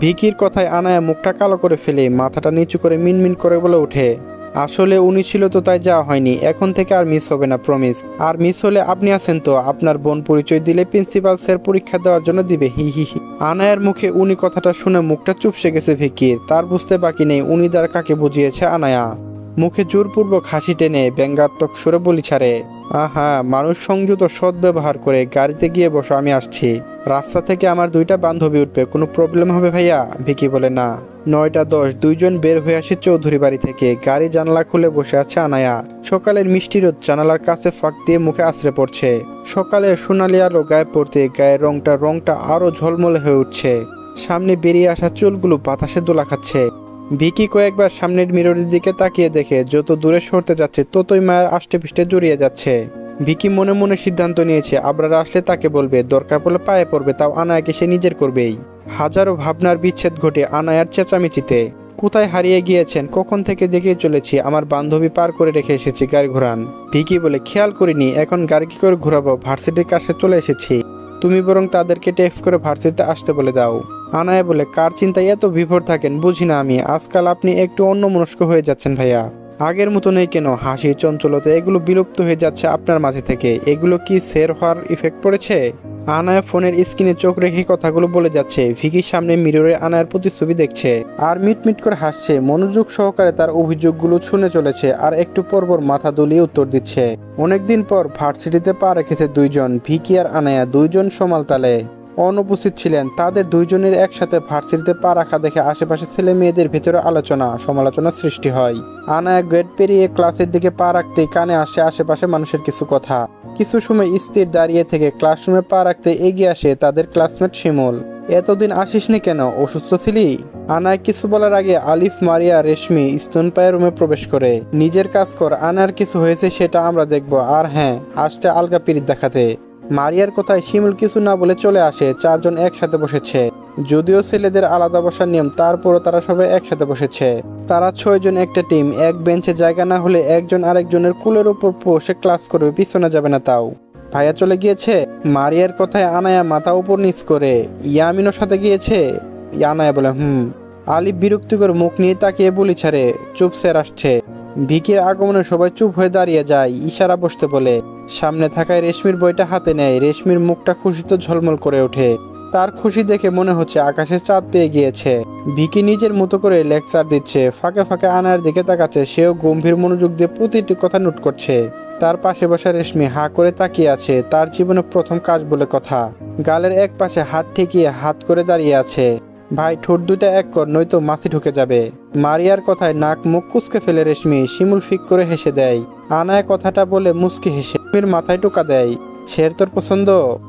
ভিকির কথায় আনায়া মুখটা কালো করে ফেলে, মাথাটা নিচু করে মিনমিন করে বলে ওঠে, আসলে উনি ছিল তো তাই যাওয়া হয়নি, এখন থেকে আর মিস হবে না প্রমিস আর মিস হলে আপনি আছেন তো, আপনার বোন পরিচয় দিলে প্রিন্সিপাল স্যার পরীক্ষা দেওয়ার জন্য দিবে, হি হি হি। আনায়ার মুখে উনি কথাটা শুনে মুখটা চুপসে গেছে ভিকির, তার বুঝতে বাকি নেই, উনি দ্বার কাকে বুঝিয়েছে আনায়া। মুখে জোরপূর্বক হাসি টেনে ব্যঙ্গাত্মক সুরে বলি, ছাড়ে। আহা, মানুষ সংযত সৎ ব্যবহার করে গাড়িতে গিয়ে বসো, আমি আসছি। রাস্তা থেকে আমার দুইটা বান্ধবী উঠবে, কোনো প্রবলেম হবে ভাইয়া? ভিকি বলে, না। নয়টা দশ, দুইজন বের হয়ে আসে চৌধুরী বাড়ি থেকে। গাড়ি জানালা খুলে বসে আছে আনায়া। সকালের মিষ্টি রোদ জানালার কাছে ফাঁক দিয়ে মুখে আশ্রে পড়ছে। সকালের সোনালি আলো গায়ে পড়তে গায়ের রংটা রংটা আরও ঝলমলে হয়ে উঠছে। সামনে বেরিয়ে আসা চুলগুলো বাতাসে দোলা খাচ্ছে। ভিকি কয়েকবার সামনের মিররের দিকে তাকিয়ে দেখে যত দূরে সরতে যাচ্ছে, ততই মায়ের আষ্টে পিষ্টে জড়িয়ে যাচ্ছে। ভিকি মনে মনে সিদ্ধান্ত নিয়েছে, আবরার আসলে তাকে বলবে, দরকার পড়লে পায়ে পড়বে, তাও আনায়াকে সে নিজের করবেই। হাজারো ভাবনার বিচ্ছেদ ঘটে আনায়ার চেঁচামেচিতে। কোথায় হারিয়ে গিয়েছেন? কখন থেকে দেখে চলেছি? আমার বান্ধবী পার করে রেখে এসেছি গাড়ি ঘোরান। ভিকি বলে, খেয়াল করিনি, এখন গাড়ি কি করে ঘোরাবো? ভার্সিটির কাছে চলে এসেছি। তুমি বরং তাদেরকে টেক্স করে ভার্সিটিতে আসতে বলে দাও। আনায় বলে, কার চিন্তায় এত বিভোর থাকেন? বুঝি না আমি। আজকাল আপনি একটু অন্য মনস্ক হয়ে যাচ্ছেন ভাইয়া। আগের মতো নেই কেন? হাসি, চঞ্চলতা, এগুলো বিলুপ্ত হয়ে যাচ্ছে আপনার মাঝে থেকে। এগুলো কি সের হওয়ার ইফেক্ট পড়েছে? আনায় ফোনের স্ক্রিনে চোখ রেখে কথাগুলো বলে যাচ্ছে। ভিকির সামনে মিররে আনায়ের প্রতিচ্ছবি দেখছে। আর মিটমিট করে হাসছে। মনোযোগ সহকারে তার অভিযোগগুলো শুনে চলেছে আর একটু পরপর মাথা দুলিয়ে উত্তর দিচ্ছে। অনেকদিন পর ভার্সিটিতে পা রেখেছে দুইজন, ভিকি আর আনায়া, দুইজন সমাল তালে। অনুপস্থিত ছিলেন। তাদের দুইজনের একসাথে ভার্সিটিতে পা রাখা দেখে আশেপাশে ছেলে মেয়েদের ভেতরে আলোচনা, সমালোচনা সৃষ্টি হয়। আনায়া গেট পেরিয়ে ক্লাসের দিকে পা রাখতেই কানে আসে আশেপাশে মানুষের কিছু কথা। কিছু সময় স্থির দাঁড়িয়ে থেকে ক্লাসরুমে পা রাখতে এগিয়ে আসে তাদের ক্লাসমেট শিমুল। এতদিন আসিসনি কেন? অসুস্থ ছিলি? আনায় কিছু বলার আগে আলিফ, মারিয়া, রেশমি স্তনপায়ে রুমে প্রবেশ করে। নিজের কাজ কর, আনার কিছু হয়েছে সেটা আমরা দেখব। আর হ্যাঁ আসছে আলগা পিরিত দেখাতে। মারিয়ার কথায় শিমুল কিছু না বলে চলে আসে, চারজন একসাথে বসেছে। যদিও ছেলেদের আলাদা বসার নিয়ম, তারপরও তারা সবাই একসাথে বসেছে। তারা ছয়জন একটা টিম, এক বেঞ্চে জায়গা না হলে একজন আরেকজনের কুলের উপর বসে ক্লাস করবে, পিছনে যাবে না তাও। ভাইয়া চলে গিয়েছে? মারিয়ার কথায় আনায়া মাথা উপর নিচ করে। ইয়ামিনোর সাথে গিয়েছে? আনায়া বলে, হুম। আলিফ বিরক্তিকর মুখ নিয়ে তাকিয়ে বলি, ছাড়ে চুপ আসছে। ভিকির আগমনে সবাই চুপ হয়ে দাঁড়িয়ে যায়। ইশারা বসতে বলে, সামনে থাকায় রেশমির বইটা হাতে নেয়। রেশমির মুখটা খুশিতে ঝলমল করে ওঠে। তার খুশি দেখে মনে হচ্ছে আকাশে চাঁদ পেয়ে গিয়েছে। ভিকি নিজের মতো করে লেকচার দিচ্ছে। ফাঁকে ফাঁকে আনার দিকে তাকাচ্ছে। সেও গম্ভীর মনোযোগ দিয়ে প্রতিটি কথা নোট করছে। তার পাশে বসা রেশমি হা করে তাকিয়ে আছে। তার জীবনে প্রথম কাজ বলে কথা। গালের এক পাশে হাত ঠেকিয়ে হাত করে দাঁড়িয়ে আছে। ভাই, ঠোঁট দুটা এক কর, নয়তো মাছি ঢুকে যাবে। মারিয়ার কথায় নাক মুখ কুচকে ফেলে রেশমি, শিমুল ফিক করে হেসে দেয়। আনায় কথাটা বলে মুচকি হেসে রেশমির মাথায় টোকা দেয়। ছের তোর পছন্দ?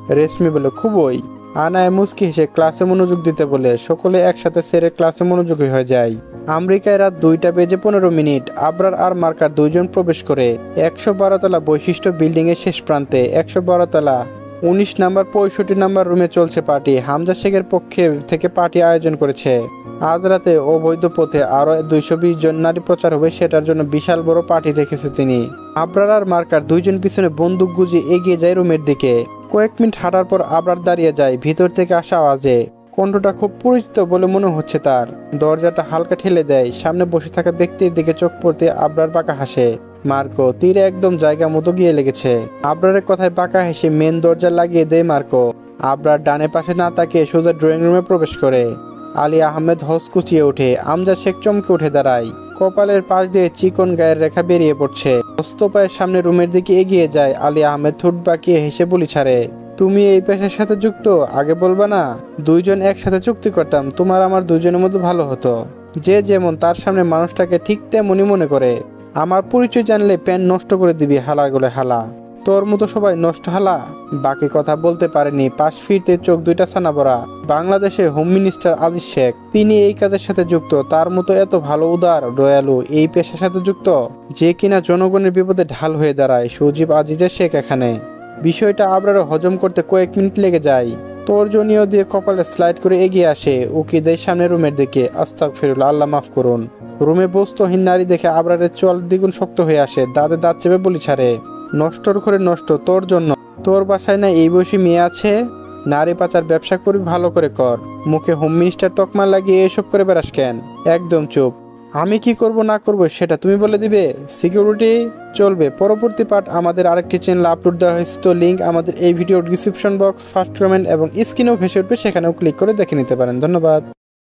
রেশমি বলে, খুবই। আনায় মুচকি হেসে ক্লাসে মনোযোগ দিতে বলে, সকলে একসাথে সেরে ক্লাসে মনোযোগী হয়ে যায়। আমেরিকায় রাত দুইটা বেজে পনেরো মিনিট, আবরার আর মার্কার দুইজন প্রবেশ করে। একশো বারোতলা বৈশিষ্ট্য বিল্ডিং এর শেষ প্রান্তে, একশো বারোতলা উনিশ নাম্বার, পঁয়ষট্টি নাম্বার রুমে চলছে পার্টি। হামজা শেখের পক্ষে থেকে পার্টি আয়োজন করেছে। আজ রাতে অবৈধ পথে আরও দুইশো বিশ জন নারী প্রচার হবে, সেটার জন্য বিশাল বড় পার্টি রেখেছে তিনি। আবরার মার্কার দুইজন পিছনে বন্দুক গুজিয়ে এগিয়ে যায় রুমের দিকে। কয়েক মিনিট হাঁটার পর আবরার দাঁড়িয়ে যায় ভিতর থেকে আসা আওয়াজে। কণ্ঠটা খুব পরিচিত বলে মনে হচ্ছে তার। দরজাটা হালকা ঠেলে দেয়। সামনে বসে থাকা ব্যক্তির দিকে চোখ পড়তে আবরার বাঁকা হাসে। মার্কো, তীরে একদম জায়গা মতো গিয়ে লেগেছে। আবরারের কথায় বাঁকা হেসে মেন দরজা লাগিয়ে দেয় মার্কো। আবরার ডানে পাশে না তাকিয়ে সোজা ড্রয়িং রুমে প্রবেশ করে। আলী আহমেদ হস কুচিয়ে ওঠে, আমজাদ শেখ চমকে উঠে দাঁড়ায়। কপালের পাশ দিয়ে চিকন গায়ের রেখা বেরিয়ে পড়ছে। হস্ত পায়ের সামনে রুমের দিকে এগিয়ে যায় আলী আহমেদ, ঠোঁট বাঁকিয়ে হেসে বলি, ছাড়ে, তুমি এই পেশার সাথে যুক্ত? আগে বলবা না, দুইজন একসাথে চুক্তি করতাম, তোমার আমার দুইজনের মধ্যে ভালো হতো। যে যেমন তার সামনে মানুষটাকে ঠিক তেমনই মনে করে। আমার পরিচয় জানলে প্যান নষ্ট করে দিবি হালার গলে হালা। তোর মতো সবাই নষ্ট হালা? বাকি কথা বলতে পারেনি, পাশ ফিরতে চোখ দুইটা ছানা ভরা বাংলাদেশের হোম মিনিস্টার আজিজ শেখ, তিনি এই কাজের সাথে যুক্ত, তার মতো এত ভালো উদার, দয়ালু, এই পেশার সাথে যুক্ত, যে কিনা জনগণের বিপদে ঢাল হয়ে দাঁড়ায়, সজীব আজিজের শেখ এখানে। বিষয়টা আবারও হজম করতে কয়েক মিনিট লেগে যায়। তর্জনীয় দিয়ে কপালে স্লাইড করে এগিয়ে আসে উকি দেয় সামনের রুমের দিকে আস্তাক ফিরুল আল্লাহ মাফ করুন। রুমে বস্তুহীন নারী দেখে আবরারের চল দ্বিগুণ শক্ত হয়ে আসে, দাঁতে দাঁত চেপে বলি ছাড়ে। নষ্টর ঘরে নষ্ট, তোর জন্য। তোর বাসায় না এই বয়সী মেয়ে আছে? নারী পাচার ব্যবসা করবি, ভালো করে কর। মুখে হোম মিনিস্টার তকমা লাগিয়ে এসব করে বেড়াস কেন? একদম চুপ। আমি কি করব, না করব, সেটা তুমি বলে দিবে? সিকিউরিটি চলবে। পরবর্তী পার্ট আমাদের আরেকটি চ্যানেল আপলোড দেওয়া হয়েছে, তো লিঙ্ক আমাদের এই video description box first comment এবং স্ক্রিনেও ভেসে উঠবে, সেখানেও ক্লিক করে দেখে নিতে পারেন। ধন্যবাদ।